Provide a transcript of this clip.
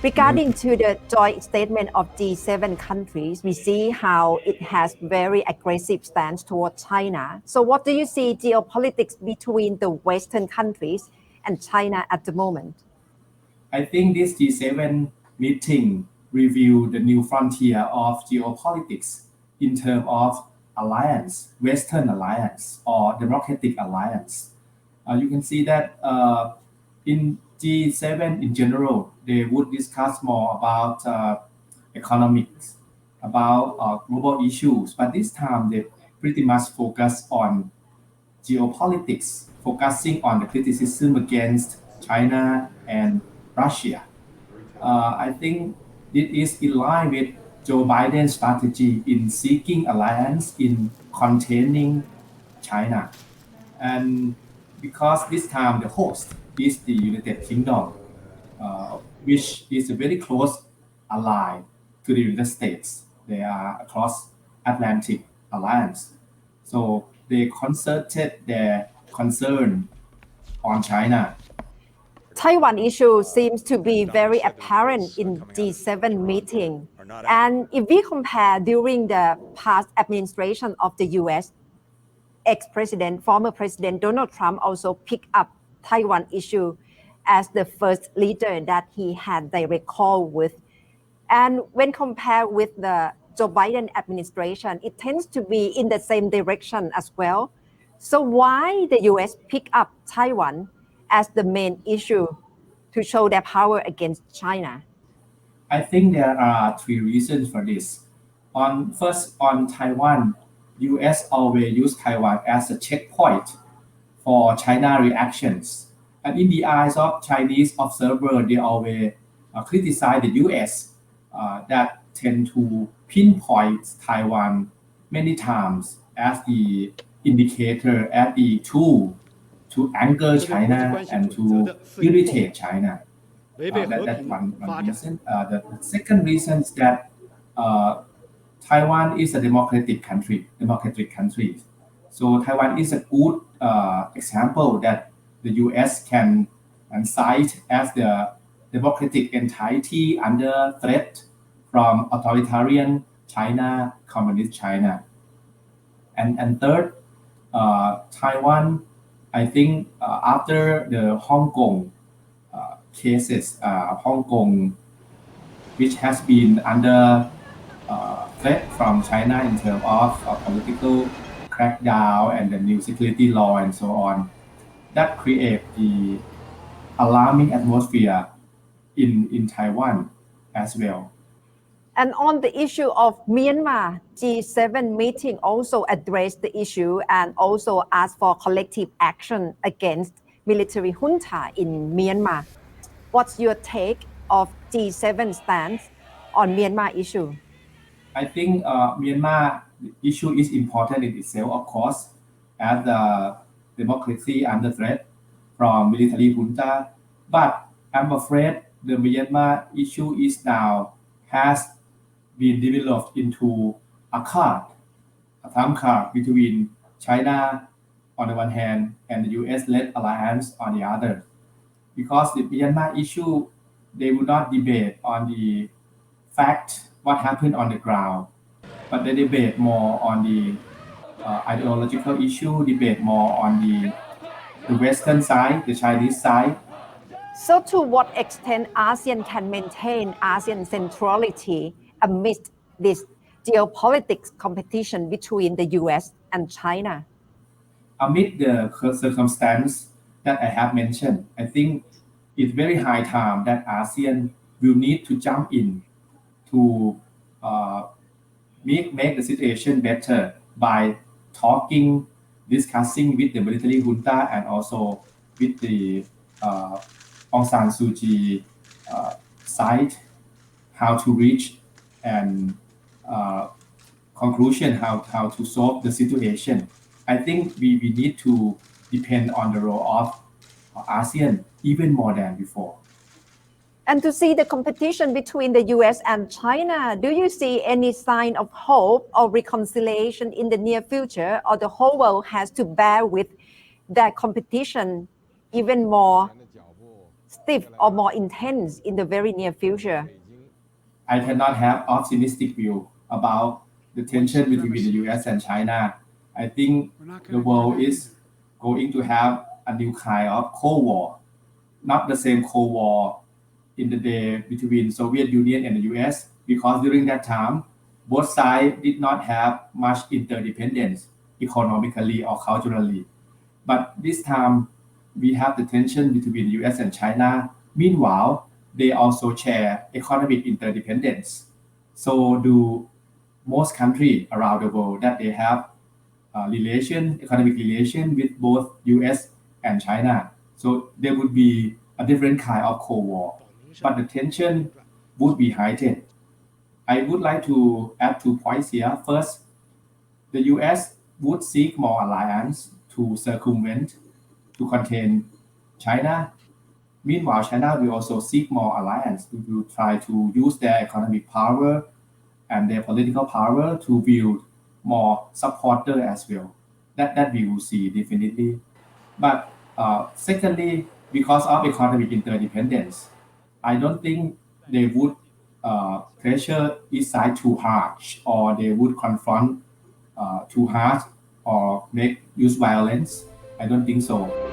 Regarding to the joint statement of G7 countries, we see how it has very aggressive stance toward China. So what do you see geopolitics between the Western countries and China at the moment? I think this G7 meeting revealed the new frontier of geopolitics in terms of alliance, Western alliance or democratic alliance. Uh, you can see that uh, in G7 in general, they would discuss more about uh, economics, about uh, global issues, but this time they pretty much focus on geopolitics, focusing on the criticism against China and Russia. Uh, I think it is in line with Joe Biden's strategy in seeking alliance in containing China. And because this time the host is the United Kingdom, uh, which is a very close ally to the United States. They are across Atlantic alliance. So they concerted their concern on China. Taiwan issue seems to be very apparent in G7 meeting. And if we compare during the past administration of the US, ex-president, former president Donald Trump also picked up Taiwan issue as the first leader that he had direct call with. And when compared with the Joe Biden administration, it tends to be in the same direction as well. So why the US pick up Taiwan as the main issue to show their power against China? I think there are three reasons for this. On first on Taiwan, US always use Taiwan as a checkpoint for China reactions. And in the eyes of Chinese observer, they always uh, criticize the US uh, that tend to pinpoint Taiwan many times as the indicator, as the tool to anger China and to irritate China. Uh, that, that's one, one reason. Uh, the second reason is that uh, Taiwan is a democratic country, democratic country. So Taiwan is a good uh, example that the U.S. can cite as the democratic entity under threat from authoritarian China, communist China. And, and third, uh, Taiwan, I think uh, after the Hong Kong uh, cases, uh, Hong Kong, which has been under uh, threat from China in terms of uh, political crackdown and the new security law and so on, that create the alarming atmosphere in, in Taiwan as well. And on the issue of Myanmar, G7 meeting also addressed the issue and also asked for collective action against military junta in Myanmar. What's your take of G7 stance on Myanmar issue? I think uh, Myanmar issue is important in itself, of course, as the democracy under threat from military junta. But I'm afraid the Myanmar issue is now has been developed into a card, a time card between China on the one hand and the US-led alliance on the other. Because the Myanmar issue, they would not debate on the fact what happened on the ground, but they debate more on the uh, ideological issue, debate more on the, the Western side, the Chinese side, so to what extent ASEAN can maintain ASEAN centrality amidst this geopolitics competition between the US and China? Amid the circumstance that I have mentioned, I think it's very high time that ASEAN will need to jump in to uh, make, make the situation better by talking, discussing with the military junta and also with the uh, Aung San Suu Kyi uh, side, how to reach and uh, conclusion how, how to solve the situation. I think we, we need to depend on the role of ASEAN even more than before. And to see the competition between the US and China, do you see any sign of hope or reconciliation in the near future, or the whole world has to bear with that competition even more stiff or more intense in the very near future? I cannot have optimistic view about the tension between the US and China. I think the world is going to have a new kind of Cold War, not the same Cold War in the day between Soviet Union and the US, because during that time, both sides did not have much interdependence economically or culturally. But this time, we have the tension between the US and China. Meanwhile, they also share economic interdependence. So do most countries around the world that they have uh, relation, economic relation with both US and China. So there would be a different kind of Cold War, but the tension would be heightened. I would like to add two points here. First, the US would seek more alliance to circumvent, to contain China. Meanwhile, China will also seek more alliance to, to try to use their economic power and their political power to build more supporter as well. That that we will see definitely. But uh, secondly, because of economic interdependence, I don't think they would uh, pressure each side too harsh, or they would confront uh, too hard, or make use violence. I don't think so.